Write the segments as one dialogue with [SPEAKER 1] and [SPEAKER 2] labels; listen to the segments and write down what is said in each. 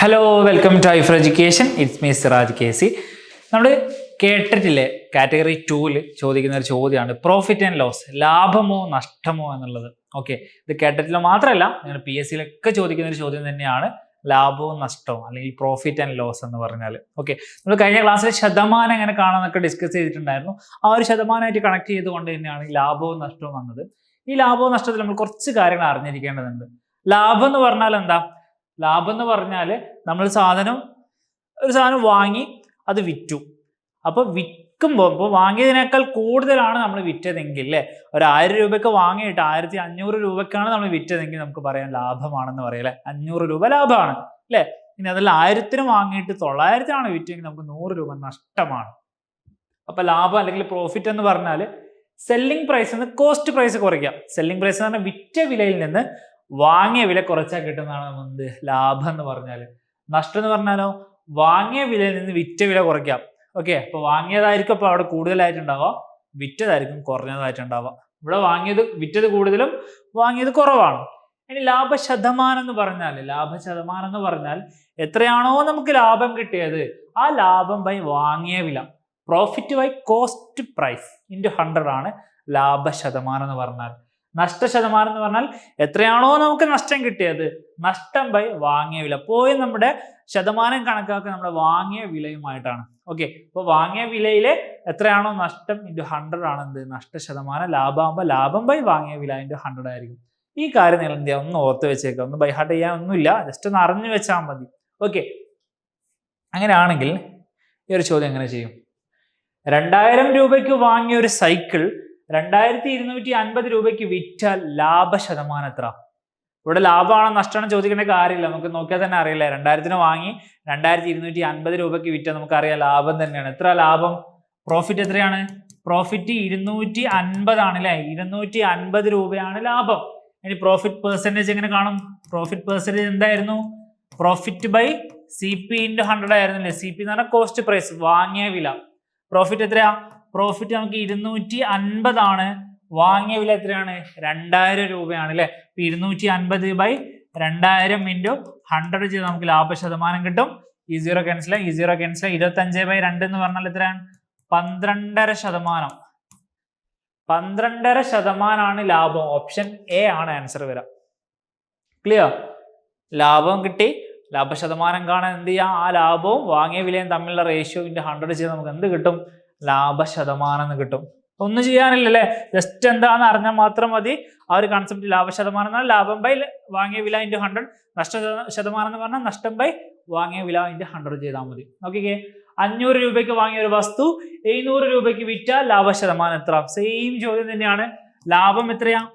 [SPEAKER 1] Hello welcome to ഐഫർ education it's me Siraj K C നമ്മൾ കേട്ടിട്ടില്ലേ? Category ടൂവിൽ ചോദിക്കുന്ന ഒരു ചോദ്യമാണ്. പ്രോഫിറ്റ് ആൻഡ് ലോസ് ലാഭമോ നഷ്ടമോ എന്നുള്ളത്. ഓക്കെ ഇത് കേട്ടിട്ടില്ല മാത്രമല്ല നിങ്ങൾ പി എസ് സിയിലൊക്കെ ചോദിക്കുന്ന ഒരു ചോദ്യം തന്നെയാണ്. ലാഭവും നഷ്ടവും അല്ലെങ്കിൽ പ്രോഫിറ്റ് ആൻഡ് ലോസ് എന്ന് പറഞ്ഞാൽ ഓക്കെ നമ്മൾ കഴിഞ്ഞ ക്ലാസ്സിൽ ശതമാനം എങ്ങനെ കാണാമെന്നൊക്കെ ഡിസ്കസ് ചെയ്തിട്ടുണ്ടായിരുന്നു. ആ ഒരു ശതമാനമായിട്ട് കണക്ട് ചെയ്തുകൊണ്ട് തന്നെയാണ് ഈ ലാഭവും നഷ്ടവും വന്നത്. ഈ ലാഭവും നഷ്ടത്തിൽ നമ്മൾ കുറച്ച് കാര്യങ്ങൾ അറിഞ്ഞിരിക്കേണ്ടതുണ്ട്. ലാഭം എന്ന് പറഞ്ഞാൽ എന്താ? ലാഭം എന്ന് പറഞ്ഞാൽ നമ്മൾ സാധനം ഒരു സാധനം വാങ്ങി അത് വിറ്റു. അപ്പോൾ വിൽക്കുമ്പോൾ ഇപ്പോൾ വാങ്ങിയതിനേക്കാൾ കൂടുതലാണ് നമ്മൾ വിറ്റതെങ്കിൽ അല്ലേ? ഒരു ആയിരം രൂപയ്ക്ക് വാങ്ങിയിട്ട് ആയിരത്തി അഞ്ഞൂറ് രൂപയ്ക്കാണ് നമ്മൾ വിറ്റതെങ്കിൽ നമുക്ക് പറയാം ലാഭമാണെന്ന് പറയാം അല്ലേ? അഞ്ഞൂറ് രൂപ ലാഭമാണ് അല്ലേ? ഇനി അതിൽ ആയിരത്തിന് വാങ്ങിയിട്ട് തൊള്ളായിരത്തിനാണ് വിറ്റെങ്കിൽ നമുക്ക് നൂറ് രൂപ നഷ്ടമാണ്. അപ്പോൾ ലാഭം അല്ലെങ്കിൽ പ്രോഫിറ്റ് എന്ന് പറഞ്ഞാൽ സെല്ലിംഗ് പ്രൈസ് നിന്ന് കോസ്റ്റ് പ്രൈസ് കുറയ്ക്കുക സെല്ലിംഗ് പ്രൈസ് എന്ന് പറഞ്ഞാൽ വിറ്റ വിലയിൽ നിന്ന് വാങ്ങിയ വില കുറച്ചാൽ കിട്ടുന്നതാണ് എന്ത് ലാഭം എന്ന് പറഞ്ഞാൽ നഷ്ടം എന്ന് പറഞ്ഞാലോ വാങ്ങിയ വിലയിൽ നിന്ന് വിറ്റ വില കുറയ്ക്കാം. ഓക്കെ അപ്പൊ വാങ്ങിയതായിരിക്കും അപ്പൊ അവിടെ കൂടുതലായിട്ടുണ്ടാവുക വിറ്റതായിരിക്കും കുറഞ്ഞതായിട്ടുണ്ടാവുക. ഇവിടെ വാങ്ങിയത് വിറ്റത് കൂടുതലും വാങ്ങിയത് കുറവാണ്. ഇനി ലാഭ ശതമാനം എന്ന് പറഞ്ഞാൽ ലാഭ ശതമാനം എന്ന് പറഞ്ഞാൽ എത്രയാണോ നമുക്ക് ലാഭം കിട്ടിയത് ആ ലാഭം ബൈ വാങ്ങിയ വില. Profit by cost price into hundred ആണ് ലാഭ ശതമാനം എന്ന് പറഞ്ഞാൽ. നഷ്ട ശതമാനം എന്ന് പറഞ്ഞാൽ എത്രയാണോ നമുക്ക് നഷ്ടം കിട്ടിയത്. നഷ്ടം ബൈ വാങ്ങിയ വില. പോയി നമ്മുടെ ശതമാനം കണക്കാക്കുക നമ്മുടെ വാങ്ങിയ വിലയുമായിട്ടാണ്. ഓക്കെ അപ്പോൾ വാങ്ങിയ വിലയിലെ എത്രയാണോ നഷ്ടം ഇന്റു ഹൺഡ്രഡ് ആണ് എന്ത്? നഷ്ടശതമാനം ലാഭമാകുമ്പോൾ ലാഭം ബൈ വാങ്ങിയ വില ഇന്റു ഹൺഡ്രഡ് ആയിരിക്കും. ഈ കാര്യം നിങ്ങൾ എന്ത് ഒന്ന് ഓർത്ത് വെച്ചേക്കുക. ഒന്ന് ബൈ ഹാർട്ട് ചെയ്യാൻ ഒന്നുമില്ല. ജസ്റ്റ് ഒന്ന് അറിഞ്ഞു വെച്ചാൽ മതി. ഓക്കെ അങ്ങനെയാണെങ്കിൽ ഈ ഒരു ചോദ്യം എങ്ങനെ ചെയ്യും? രണ്ടായിരം രൂപയ്ക്ക് വാങ്ങിയ ഒരു സൈക്കിൾ രണ്ടായിരത്തി ഇരുന്നൂറ്റി അൻപത് രൂപയ്ക്ക് വിറ്റ ലാഭ ശതമാനം എത്ര? ഇവിടെ ലാഭമാണോ നഷ്ടമാണോ ചോദിക്കേണ്ട കാര്യമില്ല. നമുക്ക് നോക്കിയാൽ തന്നെ അറിയില്ല? രണ്ടായിരത്തിന് വാങ്ങി രണ്ടായിരത്തി ഇരുന്നൂറ്റി അൻപത് രൂപയ്ക്ക് വിറ്റാൽ നമുക്കറിയാം ലാഭം തന്നെയാണ്. എത്ര ലാഭം? പ്രോഫിറ്റ് എത്രയാണ്? പ്രോഫിറ്റ് ഇരുന്നൂറ്റി അൻപതാണ് അല്ലേ? ഇരുന്നൂറ്റി അൻപത് രൂപയാണ് ലാഭം. ഇനി പ്രോഫിറ്റ് പെർസെന്റേജ് എങ്ങനെ കാണും? പ്രോഫിറ്റ് പെർസെന്റേജ് എന്തായിരുന്നു? Profit by C P into hundred ആയിരുന്നു അല്ലേ? സി പി എന്ന് പറഞ്ഞാൽ കോസ്റ്റ് പ്രൈസ് വാങ്ങിയ വില. പ്രോഫിറ്റ് എത്രയാ? പ്രോഫിറ്റ് നമുക്ക് ഇരുന്നൂറ്റി അൻപതാണ് വാങ്ങിയ വില എത്രയാണ്? രണ്ടായിരം രൂപയാണ് അല്ലേ? ഇപ്പൊ ഇരുന്നൂറ്റി അൻപത് ബൈ രണ്ടായിരം ഇന്റു ഹൺഡ്രഡ് ചെയ്ത് നമുക്ക് ലാഭ ശതമാനം കിട്ടും. ഈ സീറോ ക്യാൻസൽ ഈ സീറോ ക്യാൻസൽ ഇരുപത്തി അഞ്ച് ബൈ രണ്ട് എന്ന് പറഞ്ഞാൽ എത്രയാണ്? പന്ത്രണ്ടര ശതമാനം. പന്ത്രണ്ടര ശതമാനമാണ് ലാഭം. ഓപ്ഷൻ എ ആണ് ആൻസർ വരാം ക്ലിയർ ലാഭം കിട്ടി. ലാഭ ശതമാനം കാണാൻ എന്ത് ചെയ്യാം? ആ ലാഭവും വാങ്ങിയ വിലയും തമ്മിലുള്ള റേഷ്യോ ഇന്റു ഹൺഡ്രഡ് ചെയ്ത് നമുക്ക് എന്ത് കിട്ടും? ലാഭ ശതമാനം എന്ന് കിട്ടും. ഒന്നും ചെയ്യാനില്ലല്ലേ? ജസ്റ്റ് എന്താണെന്ന് അറിഞ്ഞാൽ മാത്രം മതി. ആ ഒരു കൺസെപ്റ്റ് ലാഭ ശതമാനം എന്നാൽ ലാഭം ബൈ വാങ്ങിയ വില ഇന്റു ഹൺഡ്രഡ് നഷ്ട ശതമാനം എന്ന് പറഞ്ഞാൽ നഷ്ടം ബൈ വാങ്ങിയ വില ഇന്റു ഹൺഡ്രഡ് ചെയ്താൽ മതി. നോക്കിക്കേ. അഞ്ഞൂറ് രൂപയ്ക്ക് വാങ്ങിയ ഒരു വസ്തു എഴുന്നൂറ് രൂപയ്ക്ക് വിറ്റ ലാഭ ശതമാനം എത്ര? സെയിം ചോദ്യം തന്നെയാണ്. ലാഭം എത്രയാ?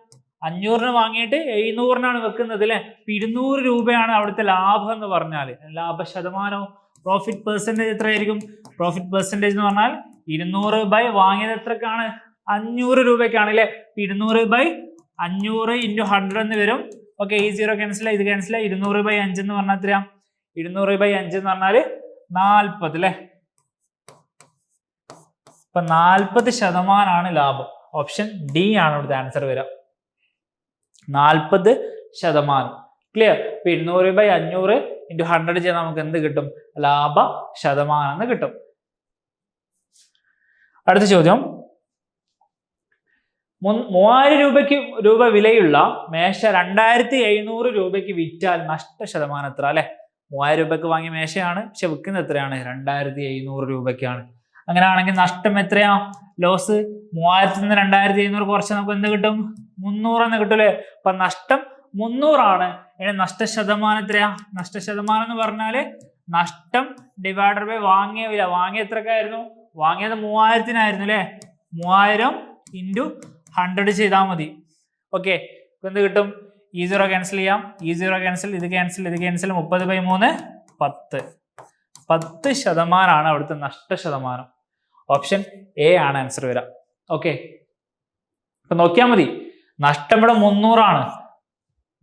[SPEAKER 1] അഞ്ഞൂറിന് വാങ്ങിയിട്ട് എഴുന്നൂറിനാണ് വെക്കുന്നത് അല്ലെ? ഇരുന്നൂറ് രൂപയാണ് അവിടുത്തെ ലാഭം എന്ന് പറഞ്ഞാൽ ലാഭ ശതമാനവും പ്രോഫിറ്റ് പെർസെന്റേജ് എത്രയായിരിക്കും? പ്രോഫിറ്റ് പെർസെന്റേജ് എന്ന് പറഞ്ഞാൽ ഇരുന്നൂറ് ബൈ വാങ്ങിയത് എത്രക്കാണ്? അഞ്ഞൂറ് രൂപയ്ക്കാണ് അല്ലേ? ഇരുന്നൂറ് ബൈ അഞ്ഞൂറ് ഇന്റു ഹൺഡ്രഡ് എന്ന് വരും. ഓക്കെ ഈ സീറോ ക്യാൻസൽ ഇത് ക്യാൻസൽ ഇരുന്നൂറ് ബൈ അഞ്ച് എന്ന് പറഞ്ഞാൽ എത്രയാ? ഇരുന്നൂറ് ബൈ അഞ്ച് എന്ന് പറഞ്ഞാൽ നാൽപ്പത് അല്ലേ? ഇപ്പൊ നാൽപ്പത് ശതമാനമാണ് ലാഭം. ഓപ്ഷൻ ഡി ആണ് ഇവിടുത്തെ ആൻസർ വരിക. നാൽപ്പത് ശതമാനം. ക്ലിയർ ഇപ്പൊ ഇരുന്നൂറ് ബൈ അഞ്ഞൂറ് ഇന്റു ഹൺഡ്രഡ് ചെയ്താൽ നമുക്ക് എന്ത് കിട്ടും? ലാഭ ശതമാനം എന്ന് കിട്ടും. അടുത്ത ചോദ്യം. മൂവായിരം രൂപയ്ക്ക് രൂപ വിലയുള്ള മേശ രണ്ടായിരത്തി എഴുന്നൂറ് രൂപയ്ക്ക് വിറ്റാൽ നഷ്ട ശതമാനം എത്ര? അല്ലെ? മൂവായിരം രൂപയ്ക്ക് വാങ്ങിയ മേശയാണ് പക്ഷെ വിൽക്കുന്നത് എത്രയാണ്? രണ്ടായിരത്തി എഴുന്നൂറ് രൂപയ്ക്കാണ്. അങ്ങനെയാണെങ്കിൽ നഷ്ടം എത്രയാ? ലോസ് മൂവായിരത്തി നിന്ന് രണ്ടായിരത്തി എഴുന്നൂറ് കുറച്ച് നമുക്ക് എന്ത് കിട്ടും? മുന്നൂറ് എന്ന് കിട്ടും അല്ലേ? അപ്പൊ നഷ്ടം മുന്നൂറാണ്. ഇനി നഷ്ട ശതമാനം എത്രയാ? നഷ്ട ശതമാനം എന്ന് പറഞ്ഞാൽ നഷ്ടം ഡിവൈഡർ ബൈ വാങ്ങിയ വില. വാങ്ങിയ എത്രക്കായിരുന്നു? വാങ്ങിയത് മൂവായിരത്തിനായിരുന്നു അല്ലേ? മൂവായിരം ഇന്റു ഹൺഡ്രഡ് ചെയ്താൽ മതി. ഓക്കെ എന്ത് കിട്ടും? ഈ സീറോ ക്യാൻസൽ ചെയ്യാം. ഈ സീറോ ക്യാൻസൽ ഇത് ക്യാൻസൽ ഇത് ക്യാൻസൽ മുപ്പത് ബൈ മൂന്ന് പത്ത്. പത്ത് ശതമാനമാണ് അവിടുത്തെ നഷ്ട ശതമാനം ഓപ്ഷൻ എ ആണ് ആൻസർ വരാം ഓക്കെ ഇപ്പൊ നോക്കിയാൽ മതി. നഷ്ടം ഇവിടെ മുന്നൂറാണ്.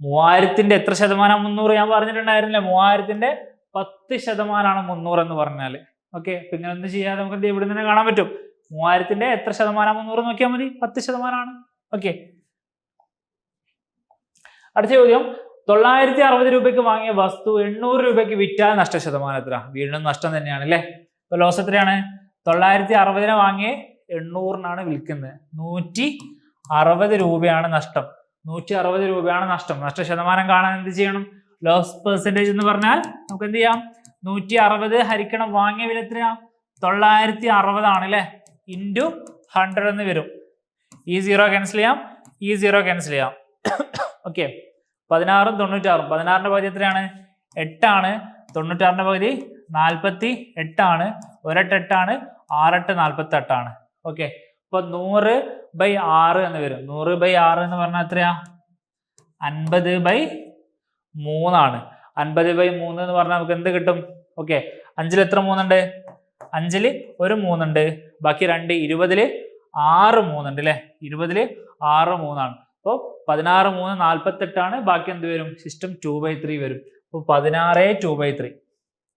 [SPEAKER 1] മൂവായിരത്തിന്റെ എത്ര ശതമാനം മുന്നൂറ് ഞാൻ പറഞ്ഞിട്ടുണ്ടായിരുന്നില്ല. മൂവായിരത്തിന്റെ പത്ത് ശതമാനമാണ് മുന്നൂറ് എന്ന് പറഞ്ഞാൽ ഓക്കെ ഇങ്ങനെ ഒന്നും ചെയ്യാതെ നമുക്ക് ഇവിടെ നിന്ന് കാണാൻ പറ്റും. മൂവായിരത്തിന്റെ എത്ര ശതമാനം മുന്നൂറ് നോക്കിയാൽ മതി. പത്ത് ശതമാനമാണ് ഓക്കെ. അടുത്ത ചോദ്യം. തൊള്ളായിരത്തി അറുപത് രൂപയ്ക്ക് വാങ്ങിയ വസ്തു എണ്ണൂറ് രൂപയ്ക്ക് വിറ്റാൽ നഷ്ട എത്ര വീണ്ടും നഷ്ടം തന്നെയാണ് അല്ലേ ഇപ്പൊ ലോസ് എത്രയാണ്? തൊള്ളായിരത്തി അറുപതിനെ വാങ്ങിയ എണ്ണൂറിനാണ് വിൽക്കുന്നത്. നൂറ്റി അറുപത് രൂപയാണ് നഷ്ടം. നൂറ്റി അറുപത് രൂപയാണ് നഷ്ടം. നഷ്ട ശതമാനം കാണാൻ എന്ത് ചെയ്യണം? ലോസ് പെർസെന്റേജ് എന്ന് പറഞ്ഞാൽ നമുക്ക് എന്ത് ചെയ്യാം? നൂറ്റി അറുപത് ഹരിക്കണം വാങ്ങിയ വില എത്രയാ തൊള്ളായിരത്തി അറുപതാണ് അല്ലേ ഇന്റു ഹൺഡ്രഡ് എന്ന് വരും. ഈ സീറോ ക്യാൻസൽ ചെയ്യാം. ഈ സീറോ ക്യാൻസൽ ചെയ്യാം. ഓക്കെ പതിനാറും തൊണ്ണൂറ്റാറും പതിനാറിന്റെ പകുതി എത്രയാണ്? എട്ടാണ്. തൊണ്ണൂറ്റാറിന്റെ പകുതി നാൽപ്പത്തി എട്ടാണ് ഒരെട്ട് എട്ടാണ് ആറെട്ട് നാൽപ്പത്തി എട്ടാണ് ഓക്കെ അപ്പോൾ നൂറ് ബൈ ആറ് എന്ന് വരും. നൂറ് ബൈ ആറ് എന്ന് പറഞ്ഞാൽ എത്രയാ? അൻപത് ബൈ മൂന്നാണ്. അൻപത് ബൈ മൂന്ന് എന്ന് പറഞ്ഞാൽ നമുക്ക് എന്ത് കിട്ടും? ഓക്കെ അഞ്ചിൽ എത്ര മൂന്നുണ്ട്? അഞ്ചിൽ ഒരു മൂന്നുണ്ട്. ബാക്കി രണ്ട് ഇരുപതിൽ ആറ് മൂന്നുണ്ട് അല്ലെ ഇരുപതിൽ ആറ് മൂന്നാണ്. അപ്പോൾ പതിനാറ് മൂന്ന് നാൽപ്പത്തെട്ടാണ് ബാക്കി എന്ത് വരും? സിസ്റ്റം ടു ബൈ ത്രീ വരും. അപ്പോൾ പതിനാറ് ടു ബൈ ത്രീ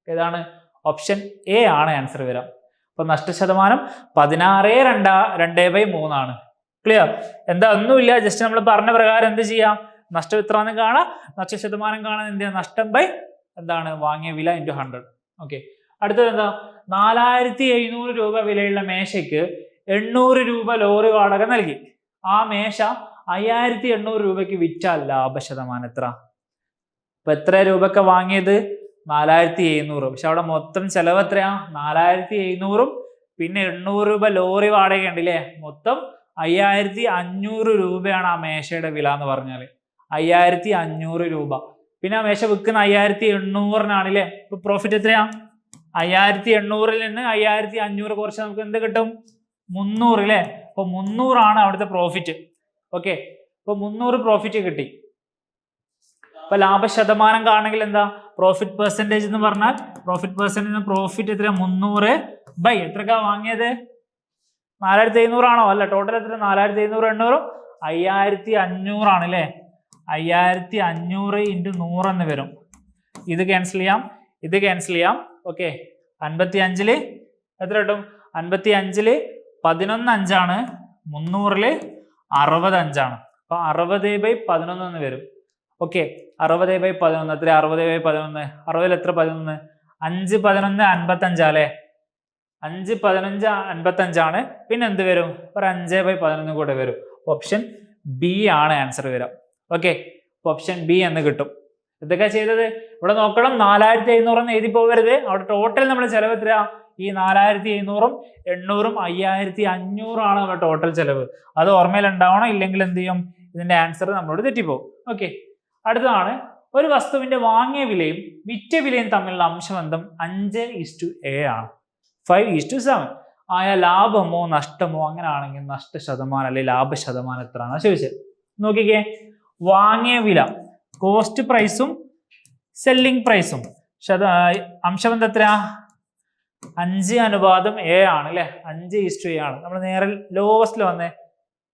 [SPEAKER 1] ഏതാണ്? ഓപ്ഷൻ എ ആണ് ആൻസർ വരാം. അപ്പൊ നഷ്ടശതമാനം പതിനാറ് രണ്ടാ രണ്ടേ ബൈ മൂന്നാണ്. ക്ലിയർ എന്താ ഒന്നുമില്ല ജസ്റ്റ് നമ്മൾ പറഞ്ഞ പ്രകാരം എന്ത് ചെയ്യാം? നഷ്ടം ഇത്രാന്ന് കാണാം. നഷ്ടശതമാനം കാണാൻ എന്ത് ചെയ്യാം? നഷ്ടം ബൈ എന്താണ്? വാങ്ങിയ വില ഇന്റു ഹൺഡ്രഡ് ഓക്കെ അടുത്തത് എന്താ? നാലായിരത്തി എഴുന്നൂറ് രൂപ വിലയുള്ള മേശയ്ക്ക് എണ്ണൂറ് രൂപ ലോറി വാടക നൽകി. ആ മേശ അയ്യായിരത്തി എണ്ണൂറ് രൂപയ്ക്ക് വിറ്റാൽ ലാഭശതമാനം എത്ര? ഇപ്പൊ എത്ര രൂപയ്ക്ക് വാങ്ങിയത്? നാലായിരത്തി എഴുന്നൂറ് പക്ഷെ അവിടെ മൊത്തം ചെലവ് എത്രയാ? നാലായിരത്തി എഴുന്നൂറും പിന്നെ എണ്ണൂറ് രൂപ ലോറി വാടക ഉണ്ടല്ലേ? മൊത്തം അയ്യായിരത്തി അഞ്ഞൂറ് രൂപയാണ് ആ മേശയുടെ വില എന്ന് പറഞ്ഞാൽ. അയ്യായിരത്തി അഞ്ഞൂറ് രൂപ. പിന്നെ ആ മേശ വിൽക്കുന്ന അയ്യായിരത്തി എണ്ണൂറിനാണ് അല്ലേ ഇപ്പൊ പ്രോഫിറ്റ് എത്രയാ? അയ്യായിരത്തി എണ്ണൂറിൽ നിന്ന് അയ്യായിരത്തി അഞ്ഞൂറ് കുറച്ച് നമുക്ക് എന്ത് കിട്ടും? മുന്നൂറ് അല്ലേ? അപ്പൊ മുന്നൂറാണ് അവിടുത്തെ പ്രോഫിറ്റ് ഓക്കെ ഇപ്പൊ മുന്നൂറ് പ്രോഫിറ്റ് കിട്ടി. അപ്പൊ ലാഭശതമാനം കാണണമെങ്കിൽ എന്താ? പ്രോഫിറ്റ് പെർസെന്റേജ് എന്ന് പറഞ്ഞാൽ പ്രോഫിറ്റ് പെർസെന്റേജ് പ്രോഫിറ്റ് എത്ര മുന്നൂറ് ബൈ. എത്രക്കാ വാങ്ങിയത്? നാലായിരത്തി എഴുന്നൂറാണോ അല്ല ടോട്ടൽ എത്ര നാലായിരത്തി എഴുന്നൂറ് എണ്ണൂറും. അയ്യായിരത്തി അഞ്ഞൂറാണ് അല്ലേ അയ്യായിരത്തി അഞ്ഞൂറ് ഇന്റു നൂറ് എന്ന് വരും. ഇത് ക്യാൻസൽ ചെയ്യാം. ഇത് ക്യാൻസൽ ചെയ്യാം. ഓക്കെ അൻപത്തി അഞ്ചിൽ എത്ര കിട്ടും? അൻപത്തി അഞ്ചിൽ പതിനൊന്ന് അഞ്ചാണ് മുന്നൂറിൽ അറുപത് അഞ്ചാണ് അപ്പൊ അറുപത് ബൈ പതിനൊന്ന് എന്ന് വരും. ഓക്കെ അറുപത് ബൈ പതിനൊന്ന് എത്ര? അറുപത് ബൈ പതിനൊന്ന്. അറുപതിൽ എത്ര? പതിനൊന്ന്. അഞ്ച് പതിനൊന്ന് അൻപത്തഞ്ചാ അല്ലേ? അഞ്ച് പതിനഞ്ച് അൻപത്തഞ്ചാണ് പിന്നെ എന്ത് വരും? ഒരു അഞ്ച് ബൈ പതിനൊന്ന് കൂടെ വരും. ഓപ്ഷൻ ബി ആണ് ആൻസർ വരാം. ഓക്കെ ഓപ്ഷൻ ബി എന്ന് കിട്ടും. ഇതൊക്കെ ചെയ്തത്? ഇവിടെ നോക്കണം നാലായിരത്തി എഴുന്നൂറെന്ന് എഴുതി പോകരുത്. അവിടെ ടോട്ടൽ നമ്മൾ ചെലവ് എത്ര ഈ നാലായിരത്തി എഴുന്നൂറും എണ്ണൂറും അയ്യായിരത്തി ആണ് നമ്മുടെ ടോട്ടൽ ചെലവ്. അത് ഓർമ്മയിൽ ഉണ്ടാവണം? ഇല്ലെങ്കിൽ എന്ത് ചെയ്യും? ഇതിന്റെ ആൻസർ നമ്മളോട് തെറ്റിപ്പോകും ഓക്കെ അടുത്തതാണ് ഒരു വസ്തുവിന്റെ വാങ്ങിയ വിലയും വിറ്റ വിലയും തമ്മിലുള്ള അംശബന്ധം അഞ്ച് ഇസ്റ്റു എ ആണ്. Five is to seven. ആയ ലാഭമോ നഷ്ടമോ അങ്ങനെ ആണെങ്കിൽ നഷ്ട ശതമാനം അല്ലെങ്കിൽ ലാഭ ശതമാനം എത്രയാണ് ചോദിച്ചത് നോക്കിക്കേ വാങ്ങിയ വില കോസ്റ്റ് പ്രൈസും സെല്ലിംഗ് പ്രൈസും ശത അംശബന്ധം എത്ര അഞ്ച് അനുപാതം എ ആണ് അല്ലെ? അഞ്ച് ഇസ്റ്റു എ ആണ്. നമ്മൾ നേരെ ലോവസ്റ്റിൽ വന്നേ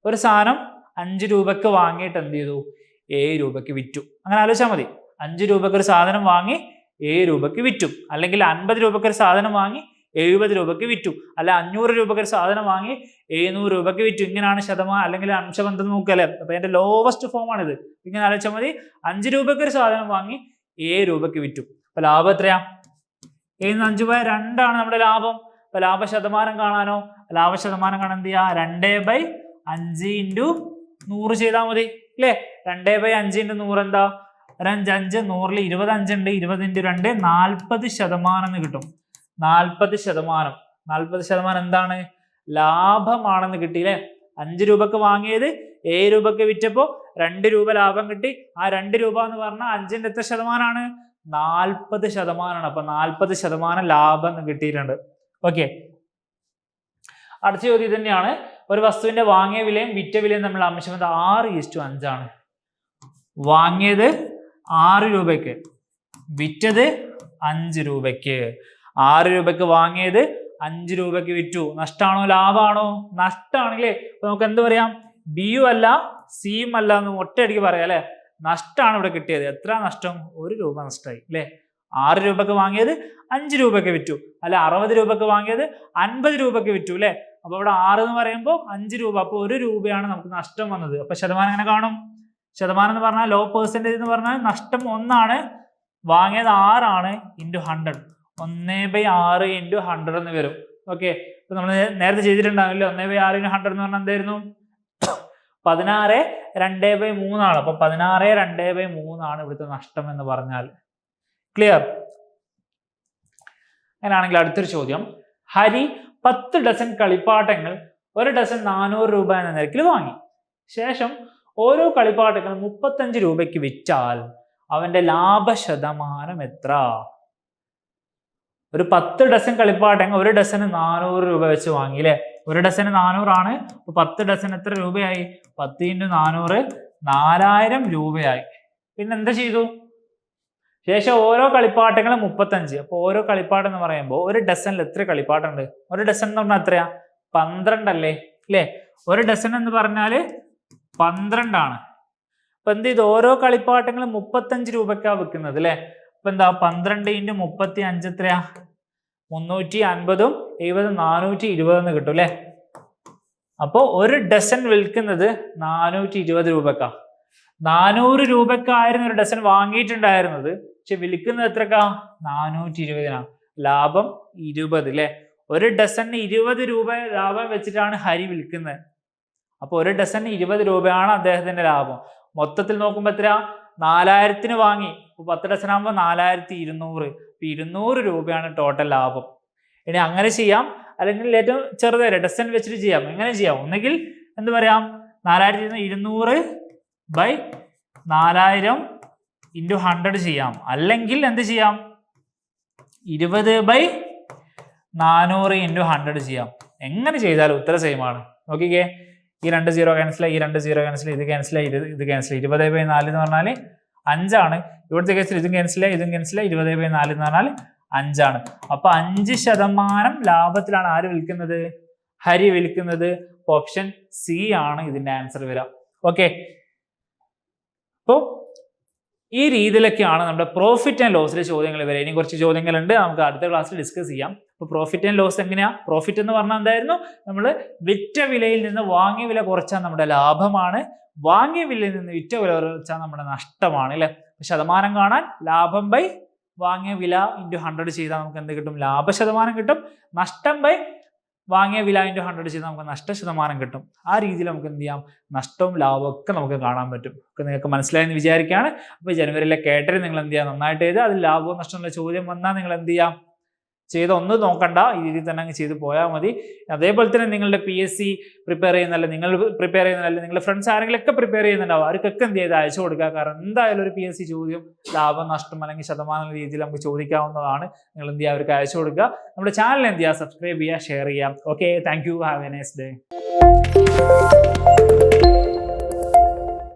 [SPEAKER 1] ഒരു സാധനം അഞ്ച് രൂപക്ക് വാങ്ങിയിട്ട് എന്ത് ചെയ്തു? ഏഴ് രൂപയ്ക്ക് വിറ്റു. അങ്ങനെ ആലോചിച്ചാൽ മതി. അഞ്ച് രൂപയ്ക്ക് ഒരു സാധനം വാങ്ങി ഏഴ് രൂപയ്ക്ക് വിറ്റു. അല്ലെങ്കിൽ അൻപത് രൂപയ്ക്ക് ഒരു സാധനം വാങ്ങി എഴുപത് രൂപയ്ക്ക് വിറ്റു. അല്ല അഞ്ഞൂറ് രൂപയ്ക്ക് ഒരു സാധനം വാങ്ങി എഴുന്നൂറ് രൂപയ്ക്ക് വിറ്റു. ഇങ്ങനെയാണ് ശതമാനം അല്ലെങ്കിൽ അംശബന്ധം നോക്കല്ലേ അപ്പൊ അതിന്റെ ലോവസ്റ്റ് ഫോം ഇത് ഇങ്ങനെ ആലോചിച്ചാൽ മതി. അഞ്ച് രൂപയ്ക്ക് ഒരു സാധനം വാങ്ങി ഏഴ് രൂപയ്ക്ക് വിറ്റു. അപ്പൊ ലാഭം എത്രയാ? ഏഴ് അഞ്ച് പോയ രണ്ടാണ് നമ്മുടെ ലാഭം. അപ്പൊ ലാഭ ശതമാനം കാണാനോ? ലാഭ ശതമാനം കാണാൻ എന്ത് ചെയ്യാ? രണ്ടേ ബൈ അഞ്ച് ഇന്റു നൂറ് ചെയ്താൽ മതി. അല്ലേ രണ്ടേ ബൈ അഞ്ച് ഇന്റു നൂറ് എന്താ? ഒരു അഞ്ച് നൂറിൽ ഇരുപത് അഞ്ചുണ്ട് ഇരുപത് ഇന്റു രണ്ട് നാൽപ്പത് ശതമാനം എന്ന് കിട്ടും. നാൽപ്പത് ശതമാനം. നാൽപ്പത് ശതമാനം എന്താണ്? ലാഭമാണെന്ന് കിട്ടി അല്ലേ അഞ്ച് രൂപക്ക് വാങ്ങിയത് ഏഴ് രൂപക്ക് വിറ്റപ്പോൾ രണ്ട് രൂപ ലാഭം കിട്ടി. ആ രണ്ട് രൂപ എന്ന് പറഞ്ഞാൽ അഞ്ചിന്റെ എത്ര ശതമാനമാണ് നാൽപ്പത് ശതമാനമാണ് അപ്പൊ നാൽപ്പത് ശതമാനം ലാഭം എന്ന് കിട്ടിയിട്ടുണ്ട്. ഓക്കെ. അടുത്ത ചോദ്യം തന്നെയാണ് ഒരു വസ്തുവിന്റെ വാങ്ങിയ വിലയും വിറ്റ വിലയും തമ്മിലുള്ള അംശം ആറ് ഈസ്റ്റു അഞ്ചാണ്. വാങ്ങിയത് ആറ് രൂപയ്ക്ക് വിറ്റത് അഞ്ച് രൂപയ്ക്ക്. ആറ് രൂപയ്ക്ക് വാങ്ങിയത് അഞ്ച് രൂപയ്ക്ക് വിറ്റു. നഷ്ടമാണോ ലാഭമാണോ? നഷ്ടമാണല്ലേ അപ്പൊ നമുക്ക് എന്ത് പറയാം? ബിയും അല്ല സിയും അല്ല എന്ന് ഒറ്റയടിക്ക് പറയാം അല്ലെ? നഷ്ടമാണ് ഇവിടെ കിട്ടിയത്. എത്ര നഷ്ടം? ഒരു രൂപ നഷ്ടമായി അല്ലേ? ആറ് രൂപക്ക് വാങ്ങിയത് അഞ്ച് രൂപയ്ക്ക് വിറ്റു. അല്ല അറുപത് രൂപക്ക് വാങ്ങിയത് അൻപത് രൂപക്ക് വിറ്റു അല്ലേ? അപ്പൊ ഇവിടെ ആറ് എന്ന് പറയുമ്പോൾ അഞ്ച് രൂപ. അപ്പൊ ഒരു രൂപയാണ് നമുക്ക് നഷ്ടം വന്നത്. അപ്പൊ ശതമാനം എങ്ങനെ കാണും? ശതമാനം എന്ന് പറഞ്ഞാൽ ലോ പെർസെന്റേജ് എന്ന് പറഞ്ഞാൽ നഷ്ടം ഒന്നാണ്. വാങ്ങിയത് ആറാണ് ഇന്റു ഹൺഡ്രഡ് ഒന്നേ ബൈ ആറ് ഇന്റു ഹൺഡ്രഡ് എന്ന് വരും. ഓക്കെ ഇപ്പം നമ്മൾ നേരത്തെ ചെയ്തിട്ടുണ്ടാവില്ലേ ഒന്നേ ബൈ ആറ് ഇന്റു ഹൺഡ്രഡ് എന്ന് പറഞ്ഞാൽ എന്തായിരുന്നു? പതിനാറ് രണ്ട് ബൈ മൂന്നാണ്. അപ്പൊ പതിനാറ് രണ്ട് ബൈ മൂന്നാണ് ഇവിടുത്തെ നഷ്ടം എന്ന് പറഞ്ഞാൽ. ക്ലിയർ അങ്ങനെയാണെങ്കിൽ അടുത്തൊരു ചോദ്യം. ഹരി പത്ത് ഡസൻ കളിപ്പാട്ടങ്ങൾ ഒരു ഡസൻ നാനൂറ് രൂപ എന്ന നിരക്കിൽ വാങ്ങി. ശേഷം ഓരോ കളിപ്പാട്ടങ്ങൾ മുപ്പത്തഞ്ച് രൂപയ്ക്ക് വിറ്റാൽ അവന്റെ ലാഭശതമാനം എത്ര? ഒരു പത്ത് ഡസൻ കളിപ്പാട്ടങ്ങൾ ഒരു ഡസന് നാനൂറ് രൂപ വെച്ച് വാങ്ങി അല്ലേ? ഒരു ഡസന് നാനൂറാണ്. പത്ത് ഡസൻ എത്ര രൂപയായി? പത്ത് ഇന്റു നാനൂറ് നാലായിരം രൂപയായി. പിന്നെ എന്താ ചെയ്തു? ശേഷം ഓരോ കളിപ്പാട്ടങ്ങളും മുപ്പത്തഞ്ച്. അപ്പൊ ഓരോ കളിപ്പാട്ടം എന്ന് പറയുമ്പോൾ ഒരു ഡസനിൽ എത്ര കളിപ്പാട്ടുണ്ട് ഒരു ഡസൻ എന്ന് പറഞ്ഞാൽ എത്രയാ? പന്ത്രണ്ടല്ലേ അല്ലേ? ഒരു ഡസൻ എന്ന് പറഞ്ഞാൽ പന്ത്രണ്ടാണ്. അപ്പൊ എന്ത് ചെയ്തു? ഓരോ കളിപ്പാട്ടങ്ങളും മുപ്പത്തഞ്ച് രൂപക്കാ വിൽക്കുന്നത് അല്ലേ? അപ്പൊ എന്താ പന്ത്രണ്ട് ഇന്റു മുപ്പത്തി അഞ്ച് എത്രയാ? മുന്നൂറ്റി അൻപതും എഴുപതും നാനൂറ്റി ഇരുപതെന്ന് കിട്ടും അല്ലേ? അപ്പോൾ ഒരു ഡസൻ വിൽക്കുന്നത് നാനൂറ്റി ഇരുപത് രൂപക്കാ നാനൂറ് രൂപക്കായിരുന്നു ഒരു ഡസൻ വാങ്ങിയിട്ടുണ്ടായിരുന്നത്. പക്ഷെ വിൽക്കുന്നത് എത്രക്കാ? നാനൂറ്റി ഇരുപതിനാ. ലാഭം ഇരുപത് അല്ലേ? ഒരു ഡസന് ഇരുപത് രൂപ ലാഭം വെച്ചിട്ടാണ് ഹരി വിൽക്കുന്നത്. അപ്പൊ ഒരു ഡസന് ഇരുപത് രൂപയാണ് അദ്ദേഹത്തിന്റെ ലാഭം. മൊത്തത്തിൽ നോക്കുമ്പോൾ എത്ര നാലായിരത്തിന് വാങ്ങി. ഇപ്പൊ പത്ത് ഡസൻ ആകുമ്പോൾ നാലായിരത്തി ഇരുന്നൂറ്. ഇപ്പൊ ഇരുന്നൂറ് രൂപയാണ് ടോട്ടൽ ലാഭം. ഇനി അങ്ങനെ ചെയ്യാം. അല്ലെങ്കിൽ ഏറ്റവും ചെറുതായ ഡസൻ വെച്ചിട്ട് ചെയ്യാം. എങ്ങനെ ചെയ്യാം? ഒന്നുകിൽ എന്ത് പറയാം? നാലായിരത്തി ഇരുന്നൂറ് ബൈ നാലായിരം ഇന്റു ഹൺഡ്രഡ് ചെയ്യാം. അല്ലെങ്കിൽ എന്ത് ചെയ്യാം? ഇരുപത് ബൈ നാനൂറ് ഇന്റു ഹൺഡ്രഡ് ചെയ്യാം. എങ്ങനെ ചെയ്താലും ഉത്തരം സെയിമാണ് നോക്കിക്കേ. ഈ രണ്ട് സീറോ ക്യാൻസലായി ഈ രണ്ട് സീറോ ക്യാൻസൽ ഇത് ക്യാൻസലായി ഇത് ഇത് ക്യാൻസൽ ഇരുപത് ബൈ നാല് എന്ന് പറഞ്ഞാൽ അഞ്ചാണ്. ഇവിടുത്തെ കേസിൽ ഇതും ക്യാൻസലായി ഇതും ക്യാൻസലായി ഇരുപത് ബൈ നാല് എന്ന് പറഞ്ഞാൽ അഞ്ചാണ്. അപ്പൊ അഞ്ച് ശതമാനം ലാഭത്തിലാണ് ആര് വിൽക്കുന്നത്? ഹരി വിൽക്കുന്നത്. ഓപ്ഷൻ സി ആണ് ഇതിന്റെ ആൻസർ വരിക. ഓക്കെ അപ്പോൾ ഈ രീതിയിലൊക്കെയാണ് നമ്മുടെ പ്രോഫിറ്റ് ആൻഡ് ലോസിലെ ചോദ്യങ്ങൾ വരെ ഇനി കുറച്ച് ചോദ്യങ്ങളുണ്ട്. നമുക്ക് അടുത്ത ക്ലാസ്സിൽ ഡിസ്കസ് ചെയ്യാം. അപ്പോൾ പ്രോഫിറ്റ് ആൻഡ് ലോസ് എങ്ങനെയാ? പ്രോഫിറ്റ് എന്ന് പറഞ്ഞാൽ എന്തായിരുന്നു? നമ്മൾ വിറ്റ വിലയിൽ നിന്ന് വാങ്ങിയ വില കുറച്ചാൽ നമ്മുടെ ലാഭമാണ്. വാങ്ങിയ വിലയിൽ നിന്ന് വിറ്റ വില കുറച്ചാൽ നമ്മുടെ നഷ്ടമാണ് അല്ലെ? ശതമാനം കാണാൻ ലാഭം ബൈ വാങ്ങിയ വില ഇന്റു ഹൺഡ്രഡ് ചെയ്താൽ നമുക്ക് എന്ത് കിട്ടും? ലാഭ ശതമാനം കിട്ടും. നഷ്ടം ബൈ വാങ്ങിയ വില ഇന്റു ഹൺഡ്രഡ് ചെയ്താൽ നമുക്ക് നഷ്ട ശതമാനം കിട്ടും. ആ രീതിയിൽ നമുക്ക് എന്ത് ചെയ്യാം? നഷ്ടവും ലാഭവും ഒക്കെ നമുക്ക് കാണാൻ പറ്റും. ഒക്കെ നിങ്ങൾക്ക് മനസ്സിലായെന്ന് വിചാരിക്കുകയാണ്. അപ്പോൾ ജനുവരിയിലെ കേട്ടറി നിങ്ങൾ എന്ത് ചെയ്യുക നന്നായിട്ട് ചെയ്ത് അതിൽ ലാഭവും നഷ്ടമുള്ള ചോദ്യം വന്നാൽ നിങ്ങൾ എന്ത് ചെയ്യാം? ചെയ്ത് ഒന്ന് നോക്കണ്ട. ഈ രീതിയിൽ തന്നെ അങ്ങ് ചെയ്ത് പോയാൽ മതി. അതേപോലെ തന്നെ നിങ്ങളുടെ പി എസ് സി പ്രിപ്പയർ ചെയ്യുന്നല്ല നിങ്ങൾ പ്രിപ്പയർ ചെയ്യുന്നല്ല നിങ്ങളുടെ ഫ്രണ്ട്സ് ആരെങ്കിലും ഒക്കെ പ്രിപ്പയർ ചെയ്യുന്നുണ്ടാവും. അവർക്കൊക്കെ എന്ത് ചെയ്ത് അയച്ചു കൊടുക്കുക. കാരണം എന്തായാലും ഒരു പി എസ് സി ചോദ്യം ലാഭം നഷ്ടം അല്ലെങ്കിൽ ശതമാനം രീതിയിൽ നമുക്ക് ചോദിക്കാവുന്നതാണ്. നിങ്ങൾ എന്ത് ചെയ്യുക? അവർക്ക് അയച്ചു കൊടുക്കുക. നമ്മുടെ ചാനൽ എന്ത് ചെയ്യുക? സബ്സ്ക്രൈബ് ചെയ്യുക ഷെയർ ചെയ്യാം okay thank you have a nice day